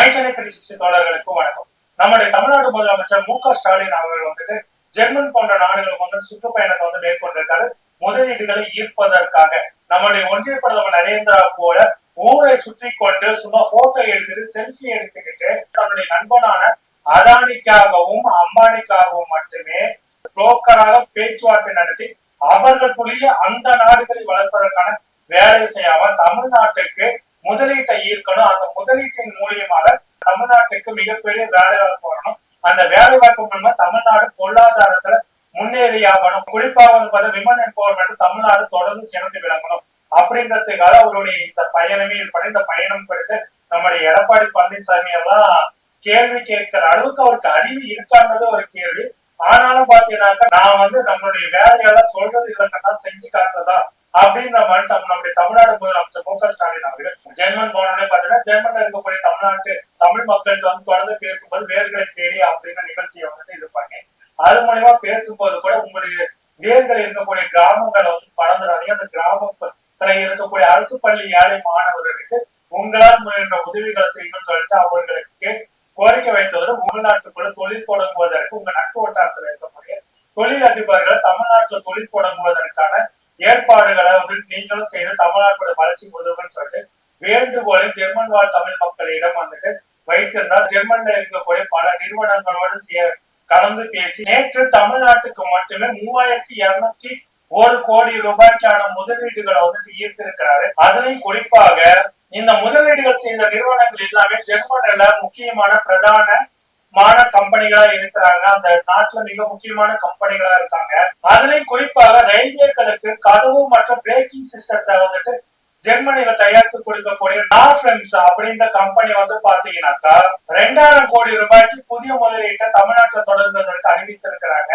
மைச்சனை three sixty தோழர்களுக்கு வணக்கம். நம்முடைய தமிழ்நாடு முதலமைச்சர் மு க ஸ்டாலின் அவர்கள் வந்துட்டு ஜெர்மன் போன்ற நாடுகளுக்கு வந்து சுற்றுப்பயணத்தை வந்து மேற்கொண்டிருக்காரு. முதலீடுகளை ஈர்ப்பதற்காக நம்முடைய ஒன்றிய பிரதமர் நரேந்திரா போல ஊரை சுற்றி கொண்டு சும்மா போட்டோ எடுத்துட்டு செல்ஃபி எடுத்துக்கிட்டு தன்னுடைய நண்பனான அதானிக்காகவும் அம்பானிக்காகவும் மட்டுமே புரோக்கராக பேச்சுவார்த்தை நடத்தி அவர்களுக்குரிய அந்த நாடுகளை வளர்ப்பதற்கான வேலை செய்யாம தமிழ்நாட்டுக்கு முதலீட்டை ஈர்க்கணும். அந்த முதலீட்டின் மூலியமாக தமிழ்நாட்டுக்கு மிகப்பெரிய வேலை வாய்ப்பு வரணும். அந்த வேலை வாய்ப்பு மூலமா தமிழ்நாடு பொருளாதாரத்துல முன்னேறியாகணும். குறிப்பாக வந்து பார்த்தா விமன் எம்பவர்மெண்ட் தமிழ்நாடு தொடர்ந்து சிறந்து விளங்கணும். அப்படின்றதுக்காக அவருடைய இந்த பயணமே ஏற்பட இந்த பயணம் குறித்து நம்முடைய எடப்பாடி பழனிசாமி எல்லாம் கேள்வி கேட்கிற அளவுக்கு அவருக்கு அறிவு இருக்கான்றது ஒரு கேள்வி. ஆனாலும் பாத்தீங்கன்னாக்கா நான் வந்து நம்மளுடைய வேலையெல்லாம் சொல்றது இல்லைன்னா செஞ்சு காட்டுறதா? அப்படின்ற மாதிரி தமிழ்நாடு முதலமைச்சர் மு க ஸ்டாலின் அவர்கள் ஜெர்மன் போனோடனே பாத்தீங்கன்னா ஜெர்மன்ல இருக்கக்கூடிய தமிழ்நாட்டு தமிழ் மக்கள்கிட்ட வந்து தொடர்ந்து பேசும்போது வேர்களை தேடி அப்படின்ற நிகழ்ச்சியை வந்துட்டு இது பண்ணி அது மூலியமா பேசும்போது கூட உங்களுடைய வேர்கள் இருக்கக்கூடிய கிராமங்களை வந்து பறந்துடாதீங்க அந்த கிராமத்துல இருக்கக்கூடிய அரசு பள்ளி ஏழை மாணவர்களுக்கு உங்களால் முயன்ற உதவிகளை செய்யணும்னு சொல்லிட்டு அவர்களுக்கு கோரிக்கை வைத்ததோடு உள்நாட்டுக்குள்ள தொழில் தொடங்குவதற்கு உங்க நட்பு வட்டாரத்துல இருக்க தொழில் அதிபர்கள் தொழில் தொடங்குவதற்கான ஏற்பாடுகளை வந்து நீங்களும் செய்து தமிழ்நாட்டோட வளர்ச்சி உதவுன்னு சொல்லிட்டு வேண்டுகோளை ஜெர்மன் வாழ் தமிழ் மக்களிடம் வந்துட்டு வைத்திருந்தால் ஜெர்மன்ல இருக்கக்கூடிய பல நிறுவனங்களோடு சே- கலந்து பேசி நேற்று தமிழ்நாட்டுக்கு மட்டுமே மூவாயிரத்தி இருநூத்தி ஒரு கோடி ரூபாய்க்கான முதலீடுகளை வந்துட்டு ஈர்த்திருக்கிறாரு. அதுலயும் குறிப்பாக இந்த முதலீடுகள் செய்த நிறுவனங்கள் எல்லாமே ஜெர்மன்ல முக்கியமான பிரதான மான கம்பெனிகளா இருக்கிறாங்க. அந்த நாட்டுல மிக முக்கியமான கம்பெனிகளா இருக்காங்க. அதுலயும் குறிப்பாக ரயில்வேக்களுக்கு கதவு மற்றும் பிரேக்கிங் சிஸ்டத்தை வந்துட்டு ஜெர்மனியில தயாரித்து கொடுக்கக்கூடிய நார்ஃபிலிம்ஸ் அப்படின்ற கம்பெனி வந்து பாத்தீங்கன்னாக்கா ரெண்டாயிரம் கோடி ரூபாய்க்கு புதிய முதலீட்டை தமிழ்நாட்டுல தொடங்குவதற்கு அறிவித்திருக்கிறாங்க.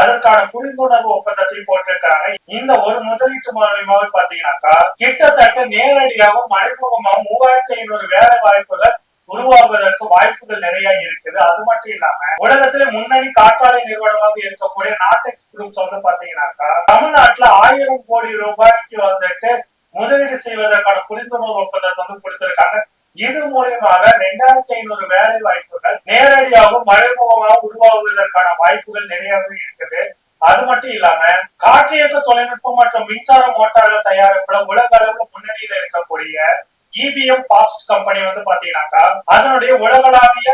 அதற்கான புரிந்துணர்வு ஒப்பந்தத்தையும் போட்டிருக்கிறாங்க. இந்த ஒரு முதலீட்டு மூலமாக பாத்தீங்கன்னாக்கா கிட்டத்தட்ட நேரடியாகவும் மறைமுகமாகவும் மூவாயிரத்தி ஐநூறு வேலை வாய்ப்புகள் உருவாவதற்கு வாய்ப்புகள் நிறைய இருக்குது. அது மட்டும் இல்லாம உலகத்துல முன்னணி காற்றாலை நிறுவனமாக இருக்கக்கூடிய நாட்டெக்ஸ் குரூப்ஸ் வந்து பாத்தீங்கன்னாக்கா தமிழ்நாட்டுல ஆயிரம் கோடி ரூபாய்க்கு வந்துட்டு முதலீடு செய்வதற்கான புரிந்துணர்வு ஒப்பந்தத்தை வந்து கொடுத்திருக்காங்க. இது மூலியமாக ரெண்டாயிரத்தி ஐநூறு வேலை வாய்ப்புகள் நேரடியாகவும் மறைமுகமாக உருவாகுவதற்கான வாய்ப்புகள் நிறையவே இருக்குது. அது மட்டும் இல்லாம காற்றியக்க தொழில்நுட்பம் மற்றும் மின்சார மோட்டார்கள் தயாரிப்புல உலக அளவுல முன்னணியில இருக்கக்கூடிய இபிஎம் பாப்ஸ் கம்பெனி வந்து பாத்தீங்கன்னாக்கா அதனுடைய உலகளாவிய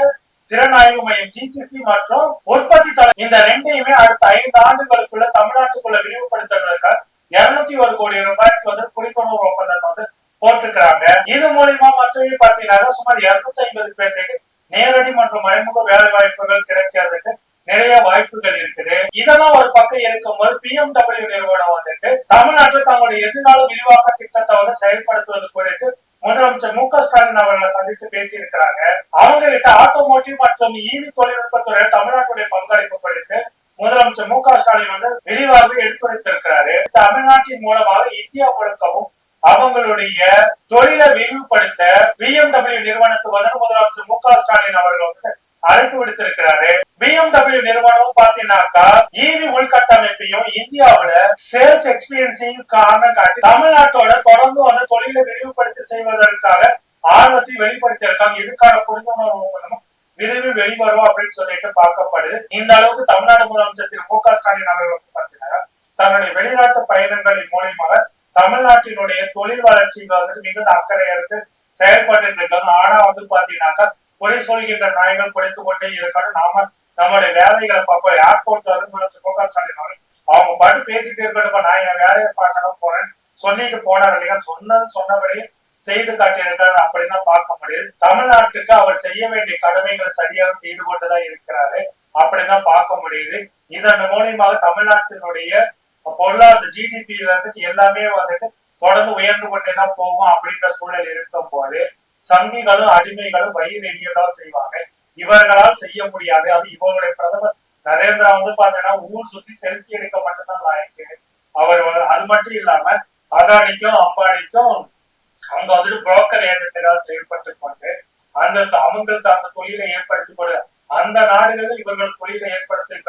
திறனாய்வு மையம் ஜிசிசி மற்றும் உற்பத்தி தளம் இந்த ரெண்டையுமே அடுத்த ஐந்து ஆண்டுகளுக்குள்ள தமிழ்நாட்டுக்குள்ள விரிவுபடுத்துவதற்காக இருநூத்தி ஒரு கோடி ரூபாய்க்கு வந்து புரிந்துணர்வு ஒப்பந்தத்தை வந்து போட்டிருக்கிறாங்க. இது மூலியமா மட்டுமே பாத்தீங்கன்னா சுமார் இருநூத்தி ஐம்பது பேருக்கு நேரடி மற்றும் மறைமுக வேலை வாய்ப்புகள் கிடைக்கிறதுக்கு நிறைய வாய்ப்புகள் இருக்குது. இதெல்லாம் ஒரு பக்கம் இருக்கும்போது பிஎம்டபிள்யூ நிறுவனம் வந்துட்டு தமிழ்நாட்டில் தங்களுடைய எதிர்கால விரிவாக்க திட்டத்தை வந்து செயல்படுத்துவது குறித்து முதலமைச்சர் மு க ஸ்டாலின் அவர்களை சந்தித்து பேசியிருக்கிறாங்க. அவங்க கிட்ட ஆட்டோமோட்டிவ் மற்றும் ஈவி தொழில்நுட்பத்துறை தமிழ்நாட்டுடைய பங்களிப்பு குறித்து முதலமைச்சர் மு க ஸ்டாலின் வந்து விரிவாக எடுத்துரைத்திருக்கிறாரு. தமிழ்நாட்டின் மூலமாக இந்தியா முழுக்கவும் அவங்களுடைய தொழிலை விரிவுபடுத்த பிஎம்டபிள்யூ நிறுவனத்துக்கு வந்து முதலமைச்சர் மு க ஸ்டாலின் அவர்கள் வந்து அழைப்பு விடுத்திருக்கிறாரு. பிஎம்டபிள்யூ நிறுவனம் பாத்தீங்கன்னாக்கா ஈவி உள்கட்டமைப்பையும் இந்தியாவில சேல்ஸ் எக்ஸ்பீரியன்ஸையும் காரணம் காட்டி தமிழ்நாட்டோட தொடர்ந்து வந்து தொழிலை விரிவுபடுத்தி செய்வதற்காக ஆர்வத்தை வெளிப்படுத்தி இருக்காங்க இதுக்கான புரிந்துணர்வு மூலமும் விரைவில் வெளிவரும் அப்படின்னு சொல்லிட்டு பார்க்கப்படுது. இந்த அளவுக்கு தமிழ்நாடு முதலமைச்சர் திரு மு க ஸ்டாலின் அவர்கள் வந்து பாத்தீங்கன்னா தன்னுடைய வெளிநாட்டு பயணங்களின் மூலியமாக தமிழ்நாட்டினுடைய தொழில் வளர்ச்சிக்கு வந்து மிகுந்த அக்கறை எடுத்து செயல்பட்டு இருக்காங்க. ஆனா வந்து பாத்தீங்கன்னாக்கா குறை சொல்கின்ற நாய்கள் குறைத்து கொண்டே இருக்கணும். நாம நம்மளுடைய வேலைகளை பார்ப்போம். ஏர்போர்ட்ல வந்து முதலமைச்சர் மு க ஸ்டாலின் அவர்கள். அவங்க பாட்டு பேசிட்டு இருக்கட்டும் நான் என் வேலையை பார்க்கணும் போறேன். சொல்லிட்டு போனார் இல்லையா? சொன்னது சொன்னபடி செய்து காட்டியிருக்கிறார். அப்படின்னு பார்க்க முடியுது. தமிழ்நாட்டுக்கு அவர் செய்ய வேண்டிய கடமைகளை சரியாக செய்து கொண்டுதான் இருக்கிறாரு. அப்படின்னு பார்க்க முடியுது. இதன் மூலியமாக தமிழ்நாட்டினுடைய பொருளாதார ஜிடிபி வந்துட்டு எல்லாமே வந்துட்டு தொடர்ந்து உயர்ந்து கொண்டே தான் போகும் அப்படின்ற சூழல் இருக்கும் போது சங்கிகளும் அடிமைகளும் வயிறு எரியதான் செய்வாங்க. இவர்களால் செய்ய முடியாது. அது இவங்களுடைய பிரதமர் நரேந்திரா வந்து பாத்தீங்கன்னா ஊர் சுத்தி செல்ஃபி எடுக்க மட்டும்தான் லாய்க்கு. அவர் அது மட்டும் இல்லாம அதானிக்கும் அம்பானிக்கும் அவங்க வந்துட்டு புரோக்கர் ஏஜென்டாக செயல்பட்டு கொண்டு அந்த அவங்களுக்கு அந்த தொழிலை ஏற்படுத்தி கொடு. அந்த நாடுகளில் இவர்கள் தொழிலை ஏற்படுத்தி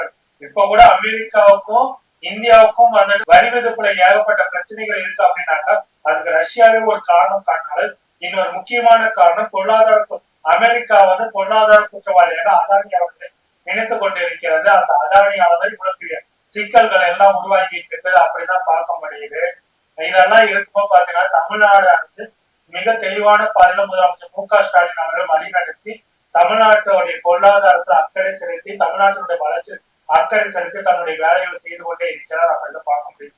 இப்ப கூட அமெரிக்காவுக்கும் இந்தியாவுக்கும் வந்துட்டு வரி விதிப்புல ஏகப்பட்ட பிரச்சனைகள் இருக்கு அப்படின்னாக்கா அதுக்கு ரஷ்யாவே ஒரு காரணம் காட்டினாலும் இன்னொரு முக்கியமான காரணம் பொருளாதார அமெரிக்கா வந்து பொருளாதார குற்றவாளியாக அதானி அவர்களை நினைத்துக் கொண்டிருக்கிறது. அந்த அதானியானது இவ்வளவு பெரிய சிக்கல்கள் எல்லாம் உருவாக்கிட்டு இருக்குது. அப்படிதான் பார்க்க முடியுது. இதெல்லாம் இருக்கும்போது பாத்தீங்கன்னா தமிழ்நாடு அரசு மிக தெளிவான பாதையில முதலமைச்சர் மு க ஸ்டாலின் அவர்கள் வழிநடத்தி தமிழ்நாட்டுடைய பொருளாதாரத்தில் அக்கறை செலுத்தி தமிழ்நாட்டினுடைய வளர்ச்சி அக்கறை செலுத்தி தன்னுடைய வேலைகளை செய்து கொண்டே இருக்கிறார் அப்படின்னு பார்க்க முடியும்